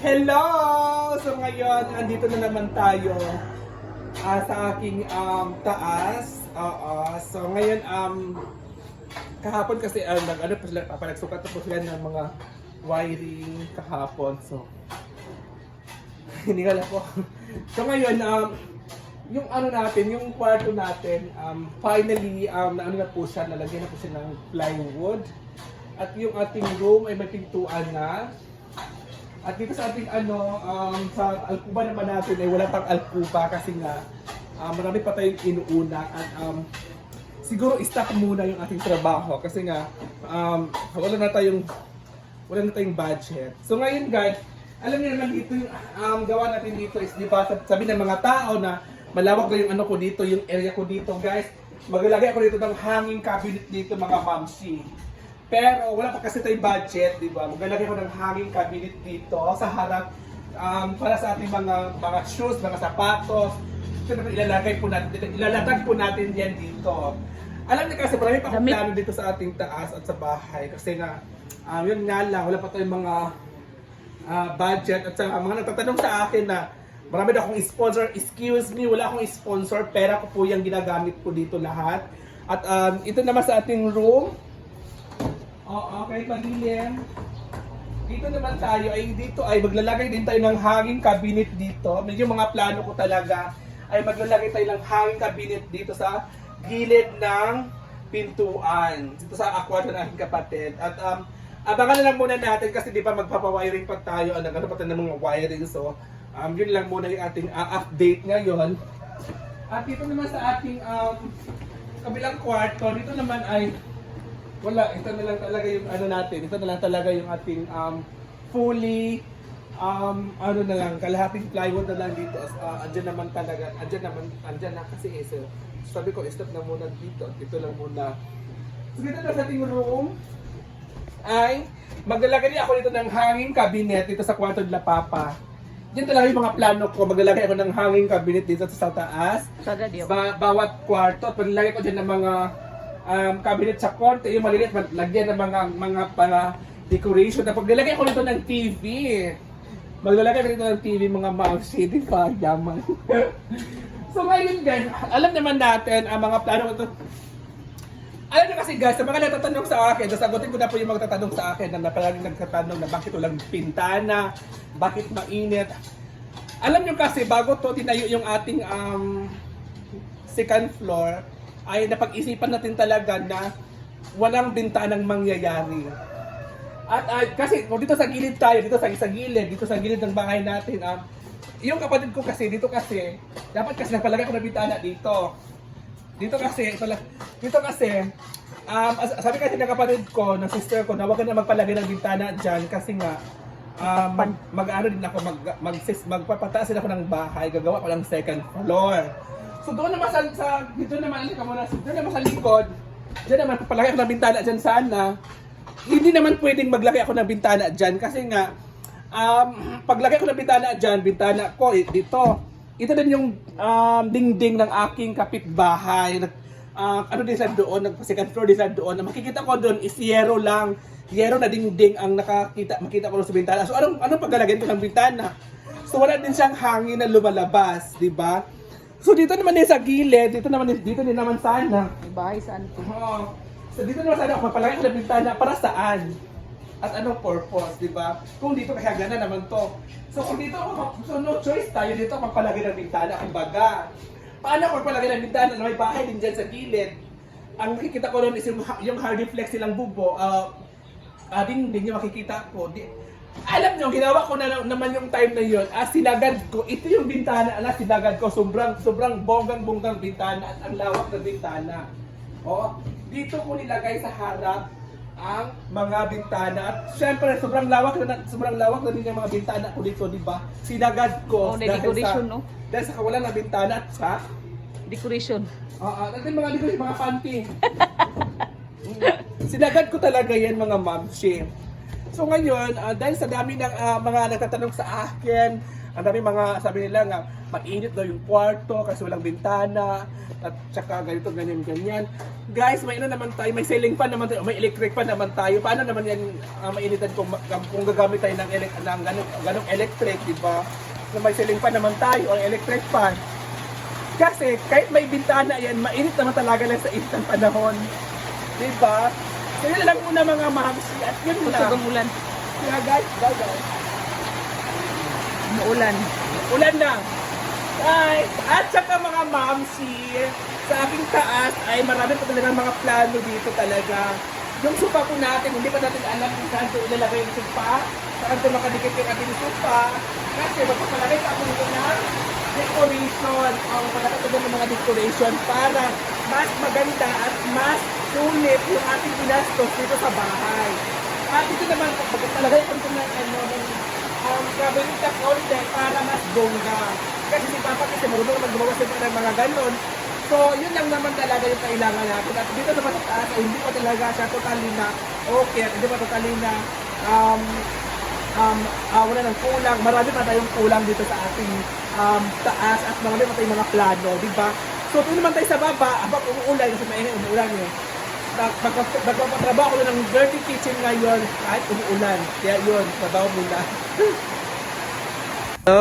Hello! So ngayon, andito na naman tayo ah, sa aking um, taas. Oo. So ngayon, um, kahapon kasi, uh, nag, ano pa sila, papanagsukat po sila ng mga wiring kahapon. So, hindi ko. So ngayon, um, yung ano natin, yung kwarto natin, um, finally, um, na ano na po siya, nalagyan na po siya ng plywood. At yung ating room ay may pintuan na. At dito sa ating ano, um, sa alkuba naman natin ay wala pang alkuba kasi nga um, marami pa tayong inuuna at um, siguro stop muna yung ating trabaho kasi nga um, wala na tayong wala na tayong budget. So ngayon guys, alam niyo naman dito yung um, gawa natin dito is di ba sab- sabi ng mga tao na malawak na yung ano ko dito, yung area ko dito guys. Maglalagay ako dito ng hanging cabinet dito mga mamsi. Pero wala pa kasi tayong budget, di ba? Maglalagay ko ng hanging cabinet dito sa harap um, para sa ating mga mga shoes, mga sapatos. Ito naman ilalagay po natin, ilalatag po natin yan dito. Alam niyo kasi marami pa akong plano dito sa ating taas at sa bahay kasi nga um, yun nga lang, wala pa tayong mga ah, budget at sa mga nagtatanong sa akin na marami na akong sponsor, excuse me, wala akong sponsor, pera ko po yung ginagamit ko dito lahat. At um, ito naman sa ating room, Oo, okay, padilim. Dito naman tayo, ay dito ay maglalagay din tayo ng hanging cabinet dito. Medyo mga plano ko talaga ay maglalagay tayo ng hanging cabinet dito sa gilid ng pintuan. Dito sa aquarium ng aking kapatid. At um, abangan na lang muna natin kasi di ba magpapawiring pa tayo, ano, ano pa tayo ng mga wiring. So, um, yun lang muna yung ating uh, update ngayon. At dito naman sa ating um, kabilang kwarto, dito naman ay wala, ito na lang talaga yung ano natin. Ito na lang talaga yung ating um, fully um, ano na lang, kalahating plywood na lang dito. Uh, andyan naman talaga, andyan naman, andyan na kasi eh. So, sabi ko, stop na muna dito. Dito lang muna. So, dito na sa ating room ay maglalagay ako dito ng hanging cabinet dito sa kwarto nila Papa. Yan talaga yung mga plano ko. Maglalagay ako ng hanging cabinet dito sa taas ba- bawat kwarto at malalagay ko dyan ng mga um, cabinet sa konti, yung maliliit, lagyan ng mga mga mga decoration. Na paglalagay ko nito ng TV, maglalagay ko nito ng TV, mga mouse, di ba? Yaman. so ngayon guys, alam naman natin ang mga plano ko ito. Alam niyo kasi guys, sa mga nagtatanong sa akin, sasagutin ko na po yung mga tatanong sa akin na palaging nagtatanong na bakit walang pintana, bakit mainit. Alam niyo kasi, bago to tinayo yung ating um, second floor, ay napag-isipan natin talaga na walang bintanang mangyayari. At ah, kasi kung dito sa gilid tayo, dito sa isang gilid, dito sa gilid ng bahay natin, um, yung kapatid ko kasi, dito kasi, dapat kasi nagpalagay ko ng bintana dito. Dito kasi, dito kasi, um, sabi kasi ng kapatid ko, ng sister ko, na huwag na magpalagay ng bintana dyan kasi nga, um, mag, mag-ano din ako, mag, mag, magpapataas din ako ng bahay, gagawa ko ng second floor. So doon naman sa, sa dito naman, alika muna, doon naman sa likod, dyan naman, papalagay ako ng bintana dyan sana. Hindi naman pwedeng maglagay ako ng bintana dyan kasi nga, um, paglagay ko ng bintana dyan, bintana ko eh, dito. Ito din yung um, dingding ng aking kapitbahay. Nag, um, ano din sa doon, nag second floor din sa doon. Ang makikita ko doon is yero lang. Yero na dingding ang nakakita, makita ko sa bintana. So anong anong paglalagyan ko ng bintana? So wala din siyang hangin na lumalabas, di ba? So dito naman din sa gilid, dito naman dito din naman sana. Bahay saan ko. Oo. So dito naman sana ako mapalagay ko ng bintana para saan? At anong purpose, di ba? Kung dito kaya gana naman to. So kung dito ako, so no choice tayo dito magpalagay ng bintana, kumbaga. Paano ako magpalagay ng bintana na may bahay din dyan sa gilid? Ang makikita ko doon is yung, yung hard flex silang bubo, uh, uh, din din yung makikita ko. Di, alam nyo, ginawa ko na naman yung time na yun. Ah, sinagad ko. Ito yung bintana na sinagad ko. Sobrang, sobrang bonggang-bonggang bintana at ang lawak ng bintana. O, dito ko nilagay sa harap ang mga bintana. At syempre, sobrang lawak na, sobrang lawak na din yung mga bintana ko dito, di ba? Sinagad ko. Oh, may decoration, no? Dahil sa kawalan ng bintana at sa Decoration. Oo, uh, natin mga ligo, mga panty. Mm. Sinagad ko talaga yan mga mamshi. So ngayon, ah, dahil sa dami ng ah, mga nagtatanong sa akin, ang dami mga sabi nila nga mag-init daw yung kwarto kasi walang bintana at saka ganito ganyan ganyan. Guys, may ano naman tayo, may ceiling fan naman tayo, may electric fan naman tayo. Paano naman yan ah, mainitan kung kung gagamit tayo ng elec ng ganong, ganong electric, di ba? So may ceiling fan naman tayo or electric fan. Kasi kahit may bintana yan, mainit naman talaga lang sa init ng panahon. Di ba? Yun lang muna mga mahamsi at yun lang. kang ulan. Yeah, guys, guys, guys. Umuulan. Ulan na. Guys, at saka mga mamsi, sa aking taas ay marami pa talaga mga plano dito talaga. Yung sofa po natin, hindi pa natin alam kung saan ito ilalagay yung sofa, saan ito makadikit yung ating sofa. Kasi magpapalagay pa ako dito ng decoration. O magpapalagay ko ng mga decoration para mas maganda at mas sulit yung ating ginastos dito sa bahay. At ito naman, magpapalagay ko dito ng ano, um, cabinet na konti para mas bongga. Kasi si Papa kasi marunong naman gumawa siya ng mga ganon. So, yun lang naman talaga yung kailangan natin. At dito naman sa taas, ay hindi pa talaga siya totally na okay. At hindi pa totally na um, um, ah, wala ng kulang. Marami pa tayong kulang dito sa ating um, taas at marami pa tayong mga plano, di ba? So, kung naman tayo sa baba, habang umuulan, kasi maingay umuulan eh. Ko na ng dirty kitchen ngayon kahit umuulan. Kaya yun, trabaho muna. So,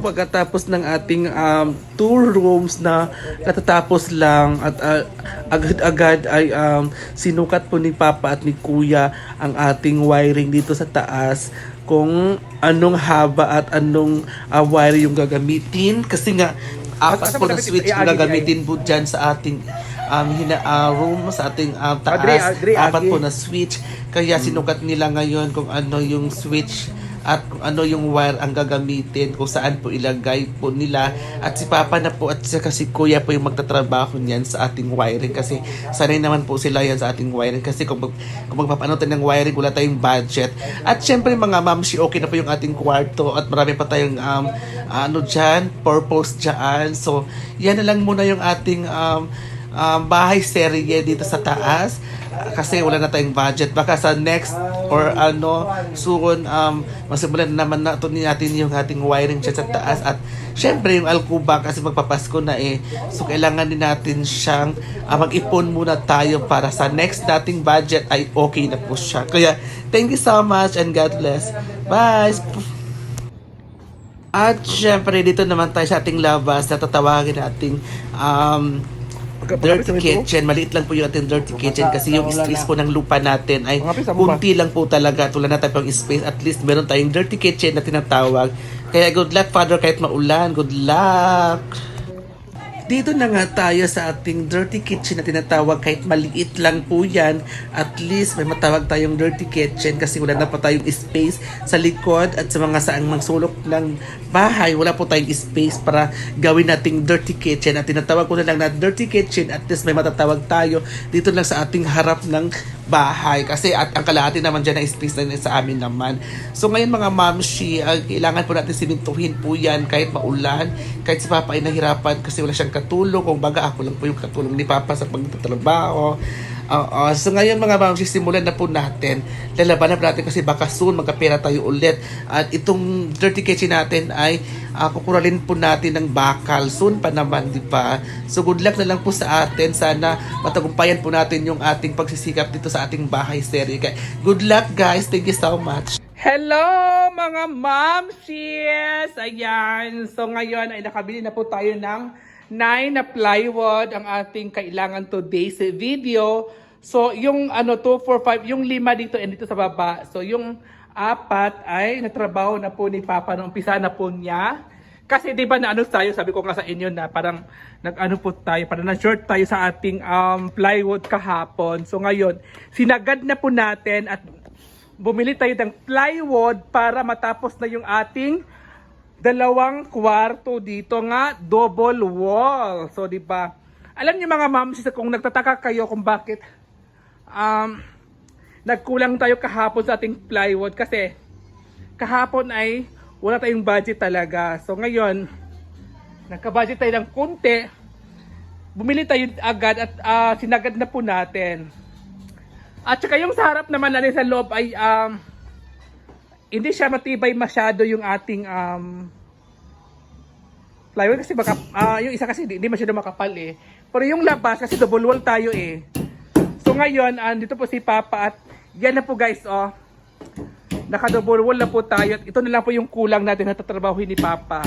pagkatapos ng ating um, tour rooms na katatapos lang at uh, agad-agad ay um, sinukat po ni Papa at ni Kuya ang ating wiring dito sa taas kung anong haba at anong uh, wire yung gagamitin kasi nga apat po na switch yung gagamitin po dyan sa ating um, hina, uh, room sa ating um, taas Adri, Adri, apat Agi. po na switch kaya sinukat nila ngayon kung ano yung switch at kung ano yung wire ang gagamitin, kung saan po ilagay po nila. At si Papa na po at saka si Kuya po yung magtatrabaho niyan sa ating wiring kasi sanay naman po sila yan sa ating wiring kasi kung, mag, kung magpapano tayo ng wiring wala tayong budget. At syempre mga ma'am, si okay na po yung ating kwarto at marami pa tayong um, ano dyan, purpose dyan. So, yan na lang muna yung ating um, um, bahay serye dito sa taas. Kasi wala na tayong budget. Baka sa next or ano soon um masimulan na naman natin yung ating wiring dyan sa taas. At syempre yung alcuba kasi magpapasko na eh. So kailangan din natin siyang uh, mag-ipon muna tayo para sa next nating budget ay okay na po siya. Kaya thank you so much and God bless. Bye! At syempre, dito naman tayo sa ating labas. Na tatawagin nating um, dirty kitchen. Maliit lang po yung ating dirty kitchen kasi yung space po ng lupa natin ay kunti lang po talaga. Tulad na tayo pang space. At least meron tayong dirty kitchen na tinatawag. Kaya good luck, Father, kahit maulan. Good luck! Dito na nga tayo sa ating dirty kitchen na tinatawag kahit maliit lang po yan. At least may matawag tayong dirty kitchen kasi wala na pa tayong space sa likod at sa mga saang magsulok ng bahay. Wala po tayong space para gawin nating dirty kitchen. At tinatawag ko na lang na dirty kitchen at least may matatawag tayo dito lang sa ating harap ng bahay. Kasi at ang kalahati naman dyan na space na sa amin naman. So ngayon mga mamshi, uh, kailangan po natin simintuhin po yan kahit maulan. Kahit si Papa ay nahirapan kasi wala siyang katulong. Kung baga ako lang po yung katulong ni Papa sa pagtatrabaho. Oo. So ngayon mga mamshi, simulan na po natin. Lalaban na natin kasi baka soon magkapera tayo ulit. At itong dirty kitchen natin ay uh, kukuralin po natin ng bakal. Soon pa naman, di ba? So good luck na lang po sa atin. Sana matagumpayan po natin yung ating pagsisikap dito sa ating bahay series. Good luck guys. Thank you so much. Hello mga momshies! Ayan, so ngayon ay nakabili na po tayo ng 9 na plywood ang ating kailangan today's video. So yung ano 2, 4, 5, yung lima dito and dito sa baba. So yung apat ay natrabaho na po ni Papa nung umpisa na po niya. Kasi di ba na ano tayo, sabi ko nga sa inyo na parang nag-ano po tayo, parang na-short tayo sa ating um, plywood kahapon. So ngayon, sinagad na po natin at bumili tayo ng plywood para matapos na yung ating dalawang kwarto dito nga double wall. So di ba? Alam niyo mga moms kung nagtataka kayo kung bakit um nagkulang tayo kahapon sa ating plywood kasi kahapon ay wala tayong budget talaga. So ngayon, nagka-budget tayo ng konti. Bumili tayo agad at ah, sinagad na po natin. At saka yung sa harap naman natin sa loob ay um, hindi siya matibay masyado yung ating um, plywood kasi baka, ah, yung isa kasi hindi, masyado makapal eh. Pero yung labas kasi double wall tayo eh. So ngayon, andito po si Papa at yan na po guys, oh. Naka double wall na po tayo at ito na lang po yung kulang natin na tatrabahuin ni Papa.